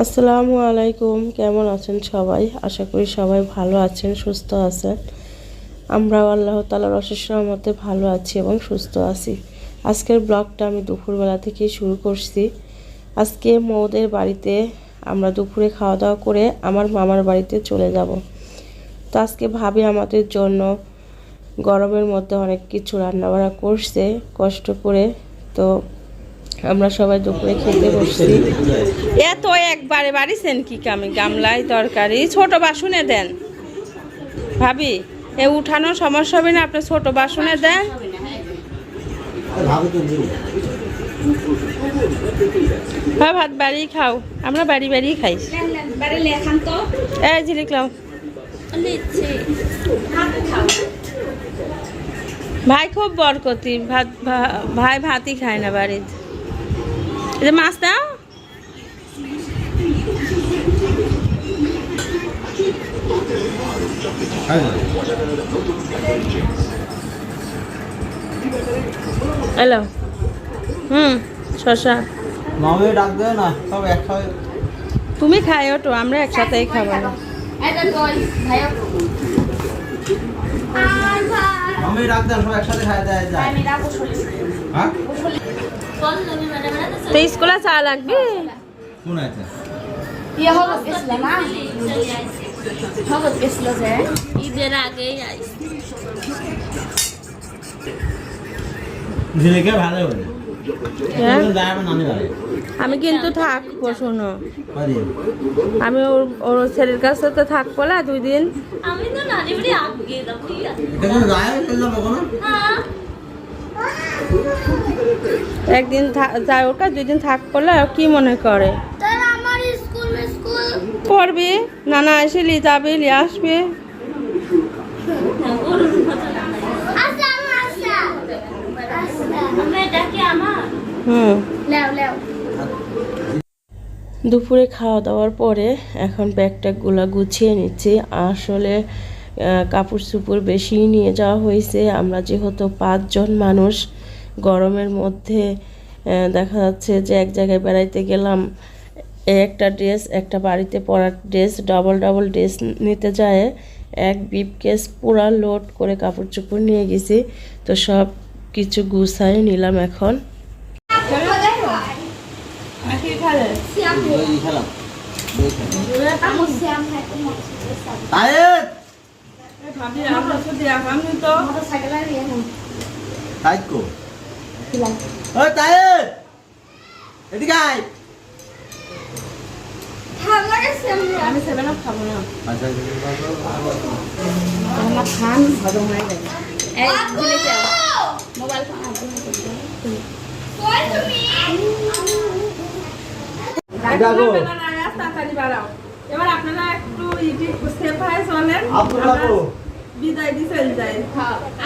আসসালামু আলাইকুম, কেমন আছেন সবাই? আশা করি সবাই ভালো আছেন, সুস্থ আছেন। আমরাও আল্লাহ তালার অশেষ রহমতে ভালো আছি এবং সুস্থ আছি। আজকের ব্লগটা আমি দুপুরবেলা থেকেই শুরু করছি। আজকে মৌদের বাড়িতে আমরা দুপুরে খাওয়া দাওয়া করে আমার মামার বাড়িতে চলে যাব। তো আজকে ভাবি আমাদের জন্য গরমের মধ্যে অনেক কিছু রান্নাবাড়া করছে, কষ্ট করে। তো আমরা সবাই দুপুরে খেতে বসছি। এত একবারে বাড়িছেন কি কামি? গামলায় তরকারি, ছোট বাসনে দেন। ভাবি, এ উঠানোর সমস্যা হবে না, আপনি ছোট বাসনে দেন। হ্যাঁ ভাত বাড়ি খাও। আমরা বাড়ি বাড়ি খাই। ভাই খুব বরকতি। ভাত ভাই ভাতই খায় না বাড়িতে। যে মাছ দাও এলো হুম শশা মামে ডাক দেয় না সব একসাথে। তুমি খাই ওটো আমরা একসাথেই খাব। এটা মামে ডাক দেন সব একসাথে খাই দেয় যায় হ্যাঁ? তো স্কুলে চা লাগবে? কোন আছে ইয়ে ভালো হ্যাঁ? আমি কিন্তু থাকব শোনো। আমি ওর ওর ছেলের কাছে তো থাকব না দুই দিন। আমি তো যায় একদিন ওর কাছে দুই দিন থাকব না কি মনে করে? তার আমার স্কুল স্কুল। পড়বি? নানা এসে লি যাবে লি আসবে। হুম। দুপুরে খাওয়া দাওয়ার পরে এখন ব্যাগ ট্যাগগুলো গুছিয়ে নিচ্ছি। আসলে কাপড় চুপড় বেশি নিয়ে যাওয়া হয়েছে। আমরা যেহেতু পাঁচজন মানুষ গরমের মধ্যে দেখা যাচ্ছে যে এক জায়গায় বেড়াইতে গেলাম একটা ড্রেস একটা বাড়িতে পরার ড্রেস ডবল ডবল ড্রেস নিতে যায় এক বিপ কেস পুরা লোড করে কাপড় চোপড় নিয়ে গেছি তো সব কিছু গুছাই নিলাম এখন। ওই এদিকে আয়। আমি সেভেন আপ খাব না। আচ্ছা আমার খান হজম হয়ে যায় এই ভুলে যাও মোবাইল ফোন আগে কই তুমি? এটা গো তাড়াতাড়ি বাড়াও। এবার আপনারা একটু সেফ হয়ে চলেন। বিদায় দিয়ে চলে যাই।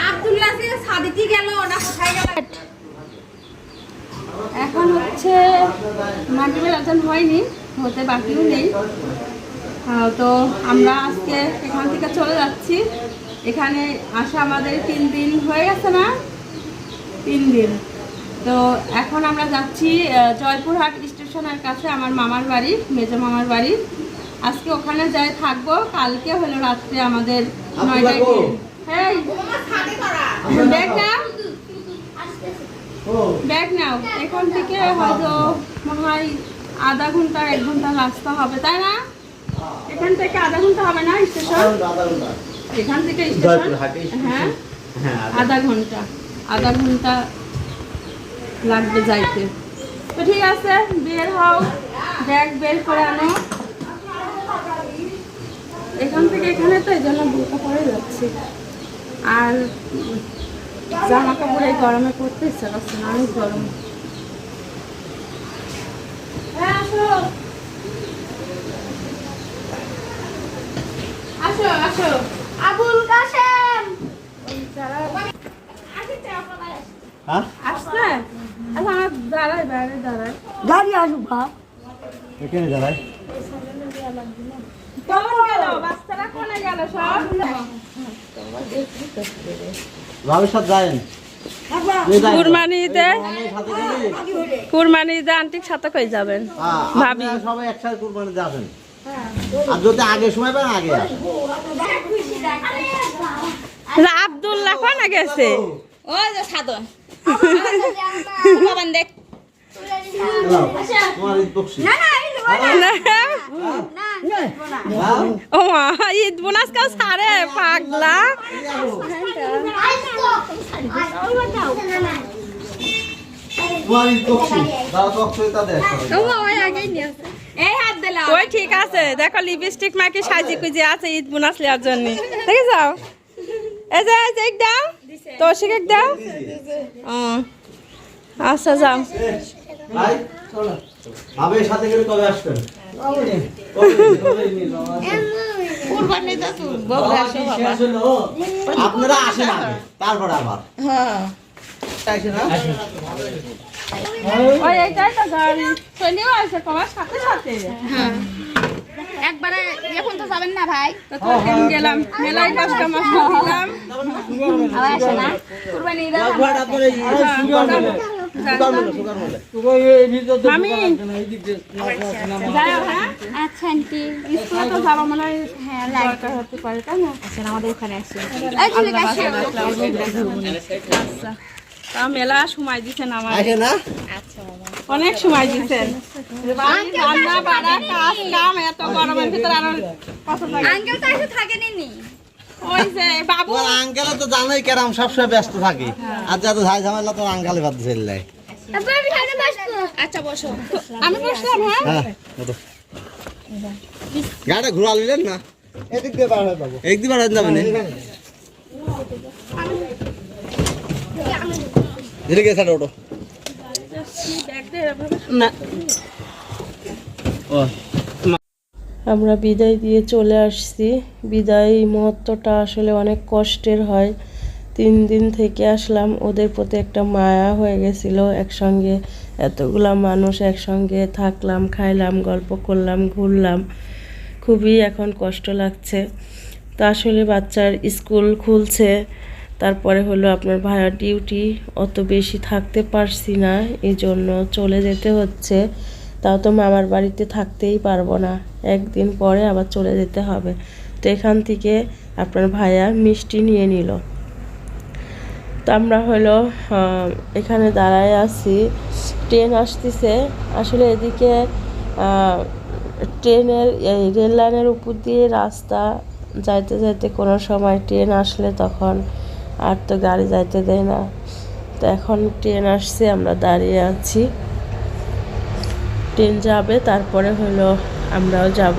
আব্দুল্লাহ সাদিতি গেল না কোথায় গেল? এখন হচ্ছে মাগরিবের আজান হয়নি হতে বাকিও নেই। তো আমরা আজকে এখান থেকে চলে যাচ্ছি। এখানে আসা আমাদের তিন দিন হয়ে গেছে না? তিন দিন। তো এখন আমরা যাচ্ছি জয়পুরহাট স্টেশনের কাছে আমার মামার বাড়ি মেজো মামার বাড়ি। আজকে ওখানে যাই থাকব কালকে হলো রাত্রে আমাদের নয়টায় হ্যাঁ দেখ না। ও ব্যাগ নাও। এখান থেকে হয়তো মনে হয় আধা ঘণ্টা এক ঘণ্টা রাস্তা হবে তাই না? এখান থেকে আধা ঘণ্টা হবে না স্টেশন? এখান থেকে স্টেশন? হ্যাঁ? হ্যাঁ আধা ঘণ্টা আধা ঘণ্টা লাগবে যাইতে। তো ঠিক আছে বের হও ব্যাগ বের করে আনো। এখান থেকে এখানে তো এই জন্য বোরকা পরে যাচ্ছি। আর জামা কাপড় এই গরমে পরতে ইচ্ছা করছে না অনেক গরম। হ্যাঁ, আসো। আসো আসো। আবুল কাসেম হ্যাঁ? আচ্ছা আমার দাঁড়াই বাইরে দাঁড়াই গাড়ি আসুক ভা এখানে দাঁড়াই কখন গেল বাচ্চারা কোনে গেল সব সাথে যায়েন এই যাই। কুরবানি ঈদে আমার সাথে যদি, কুরবানি ঈদে আন্টির সাথে কই যাবেন? হ্যাঁ, ভাবি। সবাই একসাথে কুরবানিতে আসেন আর যদি আগে সময় পান আগে না, আব্দুল্লাহ কোনা গেছে? ওই যে সাধন। দেখ ও মা ঈদ বোনাস কাউ সারে পাগলা। ওই ঠিক আছে দেখো লিপস্টিক মাকে সাজি কুজি আছে ঈদ বোনাস নেওয়ার জন্য দেখে যাও এই যে দাও। তোষিক দাও আচ্ছা যাও। ভাই, সাথে করে কবে আসবেন? আপনারা আসেন আগে তারপরে আবার। হ্যাঁ? ওই এইটাই তো গাড়ি। চলেও আসে তোমার সাথে সাথে। একবারে এখন তো যাবেন না ভাই? গেলাম মেলায় কষ্ট মষ্ট দিলাম। আবার আসে না? হ্যাঁ? আচ্ছা আন্টি। স্কুলে তো যাব মনে হয় হ্যাঁ লাইক হতে পারে তাই না? আমাদের ওখানে আসেন এই ঠিক আছে আচ্ছা। তা মেলা সময় দিচ্ছেন আমার? অনেক সময় দিচ্ছেন রান্না বাড়া কাজ কাম এত গরমের ভিতরে আরও কত আঙ্কেল তো এসে থাকেনি তোমার আঙ্কেলে তো জানোই কেরাম সবসময় ব্যস্ত থাকে। আর যাতে ঝাই ঝামেলা তোর আঙ্কালে বাদ আমি আচ্ছা বসো। আমি বসলাম হ্যাঁ? হ্যাঁ ঘুরা নিলেন না? এদিক দিয়ে বার হয়ে যাব। একদিন বার হয়ে যাবে না? ধীরে গিয়ে ওটো না। ও। আমরা বিদায় দিয়ে চলে আসছি। বিদায় মুহূর্তটা আসলে অনেক কষ্টের হয়। তিন দিন থেকে আসলাম, ওদের প্রতি একটা মায়া হয়ে গেছিল। একসঙ্গে এতগুলা মানুষ একসঙ্গে থাকলাম, খাইলাম, গল্প করলাম, ঘুরলাম। খুবই এখন কষ্ট লাগছে। তো আসলে বাচ্চার স্কুল খুলছে। তারপরে হলো আপনার ভাড়া ডিউটি। অত বেশি থাকতে পারছি না এই জন্য চলে যেতে হচ্ছে। তাও তো মামার বাড়িতে থাকতেই পারব না। একদিন পরে আবার চলে যেতে হবে। তো এখান থেকে আপনার ভাইয়া মিষ্টি নিয়ে নিল। তো আমরা হলো এখানে দাঁড়ায় আছি। ট্রেন আসতেছে। আসলে এদিকে ট্রেনের, এই রেল লাইনের উপর দিয়ে রাস্তা যাইতে যাইতে কোনো সময় ট্রেন আসলে তখন আর তো গাড়ি যাইতে দেয় না। তো এখন ট্রেন আসছে, আমরা দাঁড়িয়ে আছি। ট্রেন যাবে, তারপরে হলো আমরাও যাব।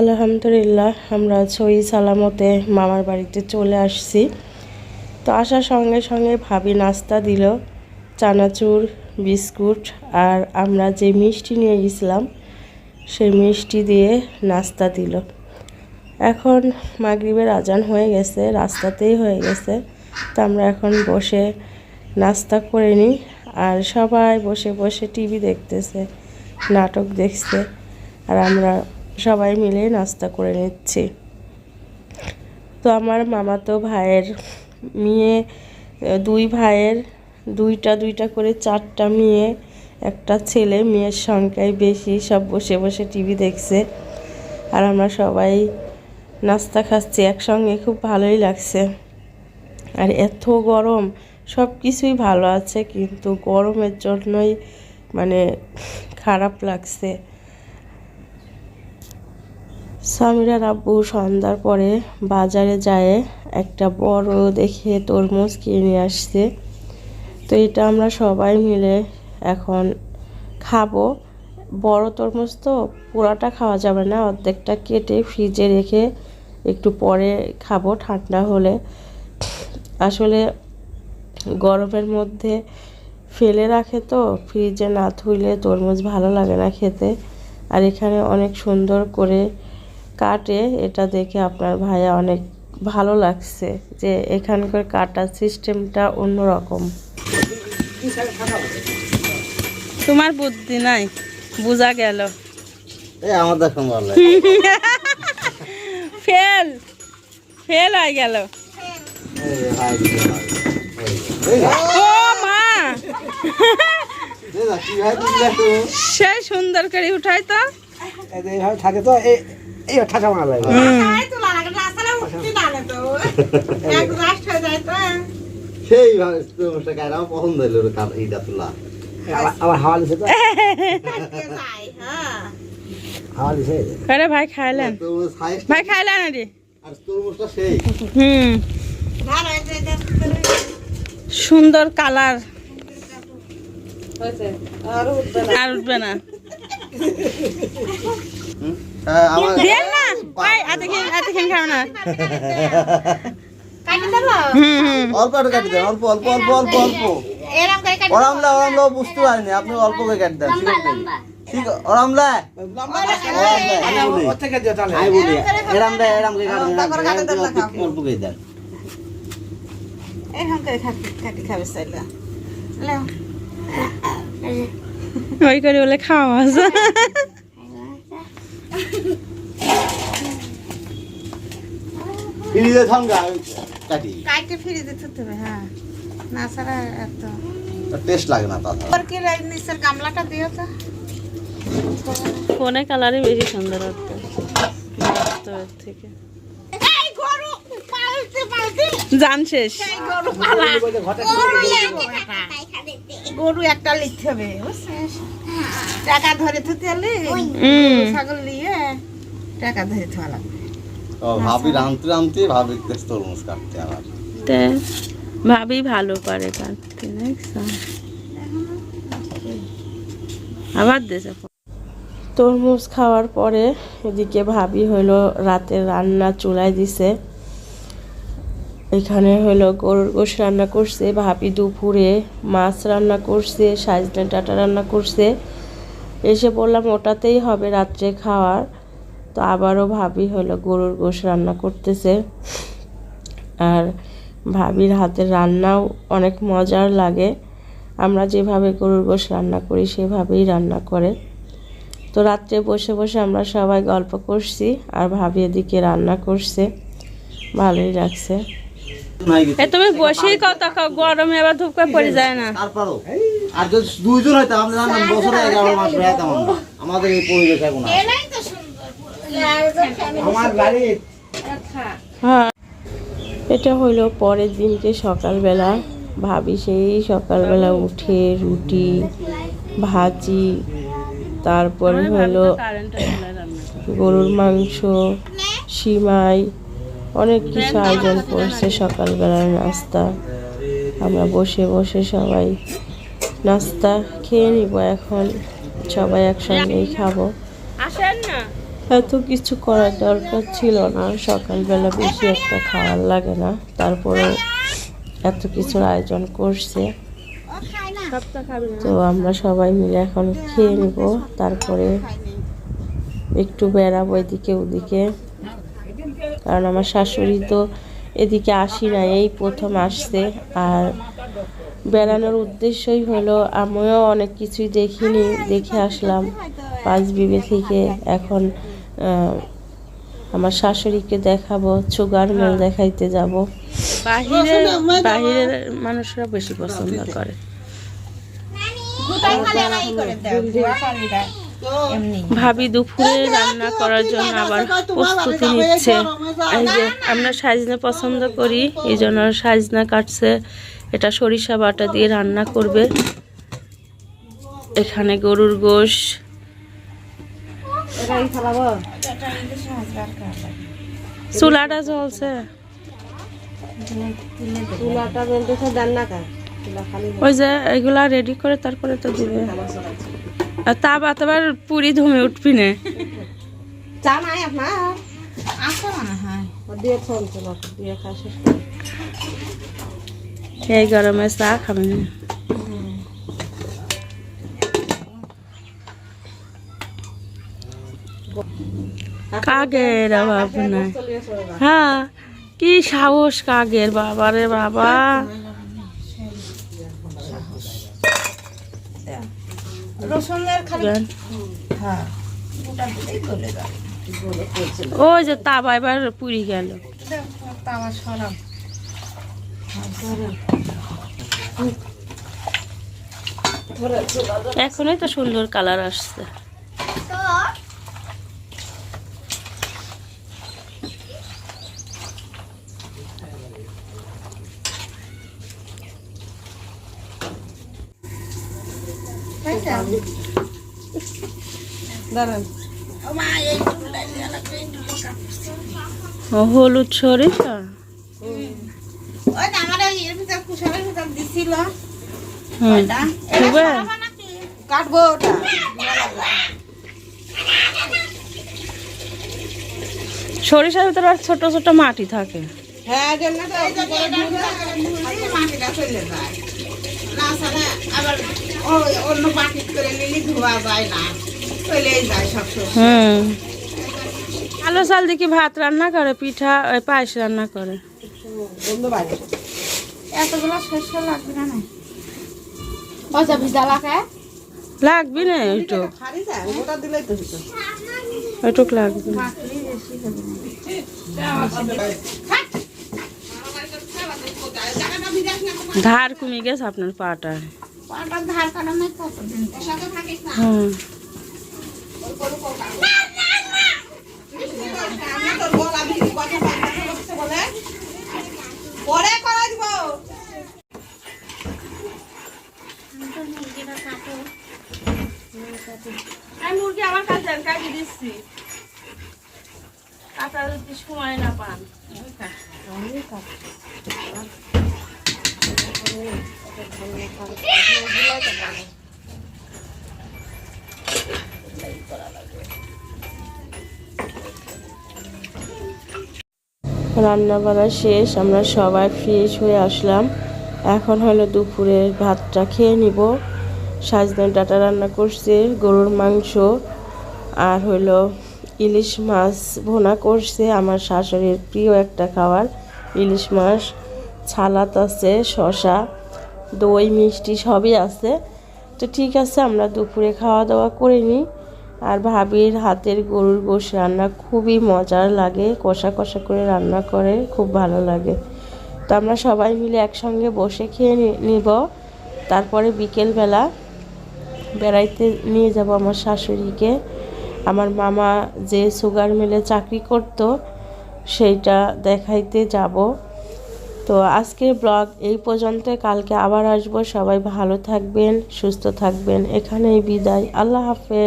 আলহামদুলিল্লাহ, আমরা সই সালামতে মামার বাড়িতে চলে আসছি। তো আসার সঙ্গে সঙ্গে ভাবি নাস্তা দিল, চানাচুর, বিস্কুট, আর আমরা যে মিষ্টি নিয়ে গেছিলাম, সেই মিষ্টি দিয়ে নাস্তা দিল। এখন মাগরিবের আজান হয়ে গেছে, রাস্তাতেই হয়ে গেছে। তো আমরা এখন বসে নাস্তা করে নিই, আর সবাই বসে বসে টিভি দেখতেছে, নাটক দেখছে, আর আমরা সবাই মিলে নাস্তা করে নিচ্ছি। তো আমার মামাতো ভাইয়ের মেয়ে, দুই ভাইয়ের, দুইটা দুইটা করে চারটা মেয়ে, একটা ছেলে, মেয়ের সংখ্যায় বেশি, সব বসে বসে টিভি দেখছে। আর আমরা সবাই নাস্তা খাচ্ছি, একসঙ্গে খুব ভালোই লাগছে। আর এত গরম, সব কিছুই ভালো আছে, কিন্তু গরমের জন্যই মানে খারাপ লাগছে। সামিরার আব্বু সন্ধ্যার পরে বাজারে যায়, একটা বড় দেখে তরমুজ কিনে আসছে। তো এটা আমরা সবাই মিলে এখন খাব। বড় তরমুজ তো পোড়াটা খাওয়া যাবে না, অর্ধেকটা কেটে ফ্রিজে রেখে একটু পরে খাব ঠান্ডা হলে। আসলে গরমের মধ্যে ফেলে রাখে তো, ফ্রিজে না থুইলে তরমুজ ভালো লাগে না খেতে। আর এখানে অনেক সুন্দর করে কাটে এটা দেখে আপনার ভাইয়া অনেক ভালো লাগছে যে এখানকার কাটার সিস্টেমটা অন্যরকম। তোমার বুদ্ধি নাই বোঝা গেল। লাগে। ফেল ফেল হয়ে গেল। মা? সেই সুন্দর করে উঠাই তো। থাকে তো এই ঠাটা মারা লাগে। সেই ভাবে পছন্দ হইল কার- এইটা তোলা। আবার- হাওয়া দিছে তো? হাওয়া দিছে? আরে ভাই খাইলেন। ভাই খাইলেন রে আর তরমুজটা সেই। হুম। সুন্দর কালার। আর উঠবে না? হ্যাঁ, দেন না। ওই এতক্ষণ এতক্ষণ খাও না। হুম হুম। অল্প একটু কাটি দেন, অল্প, অল্প, অল্প, অল্প, অল্প। ওরামলা, ওরামলা বুঝতে পারিনি, আপনি অল্প করে কেটে দেন, ঠিক করে করে। ওই করে বলে খাওয়া আছে। ফ্রিজে থাকা কাটি। কাইটে ফিরে দিতে হবে হ্যাঁ। না ছাড়া এত। টেস্ট লাগে না তাছাড়া ওর কি নিচের গামলাটা দিও তো। ফোনে কালারই বেশি সুন্দর হতো থেকে এই গরু পালতে পালতে জান শেষ। গরু পালা ঘটে গরু একটা লিখতে হবে টাকা ধরে থুতে হলে ছাগল নিয়ে টাকা ধরে লাগবে। ভাবি রামতে রামতে ভাবি তরমুজ কাটতে আমার ভাবি ভালো পারে কাটতে আবার দেশে তরমুজ খাওয়ার পরে এদিকে ভাবি হলো রাতের রান্না চুলায় দিছে। এখানে হলো গরুর গোশ রান্না করছে ভাবি দুপুরে মাছ রান্না করছে, সাজনা ডাটা রান্না করছে। এসে বললাম, ওটাতেই হবে রাত্রে খাওয়ার। তো আবারও ভাবি হলো গরুর গোশ রান্না করতেছে। আর ভাবির হাতের রান্নাও অনেক মজার লাগে। আমরা যেভাবে গরুর গোশ রান্না করি, সেভাবেই রান্না করে। তো রাত্রে বসে বসে আমরা সবাই গল্প করছি, আর ভাবি এদিকে রান্না করছে। ভালোই লাগছে। এ তুমি বসেই কথা খাও গরমে আবার ধূপ করে পড়ে যায় না। আর যদি দুইজন আপনি জানেন বছরে এগারো মাস বেড়াতাম আমরা আমাদের এই পরিবেশ এখন আর। এলাই তো সুন্দর আমার বাড়ি হ্যাঁ। এটা হলো পরের দিনকে সকালবেলা। ভাবি সেই সকালবেলা উঠে রুটি ভাজি তারপরে হলো গরুর মাংস সিমাই অনেক কিছু আয়োজন করছে সকালবেলার নাস্তা। আমরা বসে বসে সবাই নাস্তা খেয়ে নিব এখন। সবাই একসঙ্গেই খাব। এত কিছু করার দরকার ছিল না। সকালবেলা বেশি একটা খাওয়ার লাগে না। তারপরে এত কিছুর আয়োজন করছে। তো আমরা সবাই মিলে এখন খেয়ে নিব। তারপরে একটু বেড়াবো এদিকে ওদিকে। কারণ আমার শাশুড়ি তো এদিকে আসি না এই প্রথম আসছে। আর বেড়ানোর উদ্দেশ্যই হলো আমিও অনেক কিছুই দেখিনি দেখে আসলাম পাঁচ বিবে থেকে। এখন আমার শাশুড়িকে দেখাবো সুগার মেল দেখাইতে যাব। বাহিরে বাহিরের মানুষরা বেশি পছন্দ করে। ভাবি দুপুরে রান্না করার জন্য আবার প্রস্তুতি নিচ্ছে। এই যে আমরা সাজনা পছন্দ করি এই জন্য সাজনা কাটছে। এটা সরিষা বাটা দিয়ে রান্না করবে। এখানে গরুর গোশ। চুলাটা জ্বলছে। ওই যে এগুলা রেডি করে তারপরে তো দিবে। আর তা বাত আবার পুরি ধুমে উঠবি না। চা নাই আপনার? আছে হয়। দিয়ে ফোন দিয়ে খাসিস এই গরমে চা খাবেন কাগের অভাব নাই। হ্যাঁ কি সাহস কাগের বাবা রে বাবা। রসুনের খালি হ্যাঁ গোটা দিলেই গলে যাবে ওই যে তাবা এবার পুরি গেল। সরাম এখনই তো সুন্দর কালার আসছে দাঁড়ান ও হলুদ সরিষা ওই যে আমার ওই এর ভিতর কুশালের ভিতর দিছিল হুম ওইটা এটা কাটবো ওটা। সরিষার ভিতরে আর ছোট ছোট মাটি থাকে। হ্যাঁ আবার অন্য বাটি করে নিলে ধোয়া যায় না। হুম। আলো চাল দেখি ভাত রান্না করে পিঠা ওই পায়েস রান্না করে। বন্ধু এতগুলো শস্য লাগবে না ভিজা লাগে। লাগবে না ওইটুক। লাগবে। মাখলেই বেশি হবে ধার কমে গেছে আপনার পাটা। হুম। পরে করা দিব। আমি মুরগি আমার কাছে কাটি দিচ্ছি। কাটার যদি সময় না পান। রান্না বান্না শেষ, আমরা সবাই ফ্রেশ হয়ে আসলাম। এখন হলো দুপুরের ভাতটা খেয়ে নিব। সাজনের ডাটা রান্না করছে, গরুর মাংস আর হলো ইলিশ মাছ ভোনা করছে। আমার শাশুড়ির প্রিয় একটা খাবার, ইলিশ মাছ। ছালাত আছে শশা দই, মিষ্টি সবই আছে। তো ঠিক আছে, আমরা দুপুরে খাওয়া দাওয়া করে নিই। আর ভাবির হাতের গরুর গোশ রান্না খুবই মজার লাগে, কষা কষা করে রান্না করে, খুব ভালো লাগে। তো আমরা সবাই মিলে একসঙ্গে বসে খেয়ে নিব। তারপরে বিকেলবেলা বেড়াইতে নিয়ে যাব আমার শাশুড়িকে। আমার মামা যে সুগার মিলে চাকরি করত, সেইটা দেখাইতে যাব। তো আজকের ব্লগ এই পর্যন্ত, কালকে আবার আসব। সবাই ভালো থাকবেন, সুস্থ থাকবেন। এখানেই বিদায়। আল্লাহ হাফেজ।